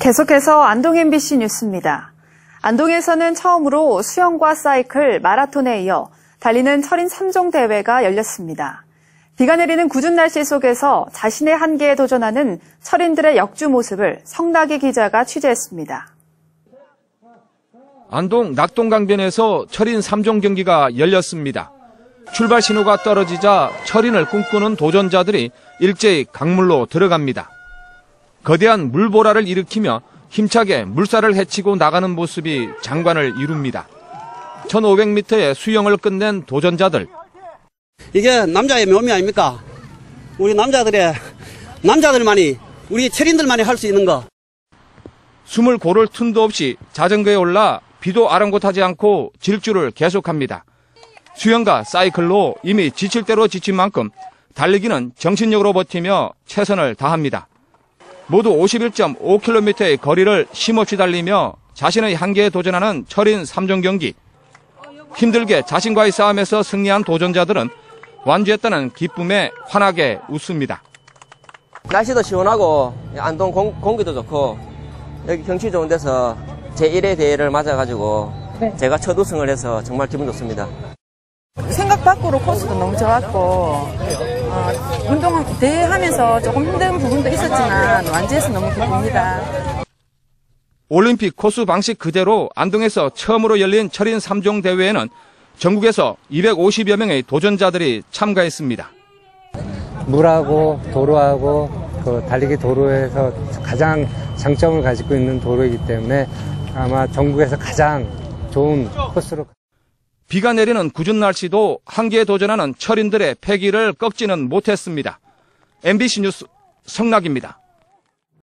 계속해서 안동 MBC 뉴스입니다. 안동에서는 처음으로 수영과 사이클, 마라톤에 이어 달리는 철인 3종 대회가 열렸습니다. 비가 내리는 궂은 날씨 속에서 자신의 한계에 도전하는 철인들의 역주 모습을 성나기 기자가 취재했습니다. 안동 낙동강변에서 철인 3종 경기가 열렸습니다. 출발 신호가 떨어지자 철인을 꿈꾸는 도전자들이 일제히 강물로 들어갑니다. 거대한 물보라를 일으키며 힘차게 물살을 헤치고 나가는 모습이 장관을 이룹니다. 1500m의 수영을 끝낸 도전자들. 이게 남자의 묘미 아닙니까? 우리 남자들의, 남자들만이, 우리 철인들만이 할 수 있는 거. 숨을 고를 틈도 없이 자전거에 올라 비도 아랑곳하지 않고 질주를 계속합니다. 수영과 사이클로 이미 지칠 대로 지친 만큼 달리기는 정신력으로 버티며 최선을 다합니다. 모두 51.5km의 거리를 쉼없이 달리며 자신의 한계에 도전하는 철인 3종 경기. 힘들게 자신과의 싸움에서 승리한 도전자들은 완주했다는 기쁨에 환하게 웃습니다. 날씨도 시원하고 안동 공, 공기도 좋고 여기 경치 좋은 데서 제1회 대회를 맞아가지고 제가 첫 우승을 해서 정말 기분 좋습니다. 생각 밖으로 코스도 너무 좋았고 어, 운동 대회하면서 조금 힘든 부분도 있었지만 완주해서 너무 기쁩니다. 올림픽 코스 방식 그대로 안동에서 처음으로 열린 철인 3종 대회에는 전국에서 250여 명의 도전자들이 참가했습니다. 물하고 도로하고 그 달리기 도로에서 가장 장점을 가지고 있는 도로이기 때문에 아마 전국에서 가장 좋은 코스로 비가 내리는 궂은 날씨도 한계에 도전하는 철인들의 패기를 꺾지는 못했습니다. MBC 뉴스 성락입니다.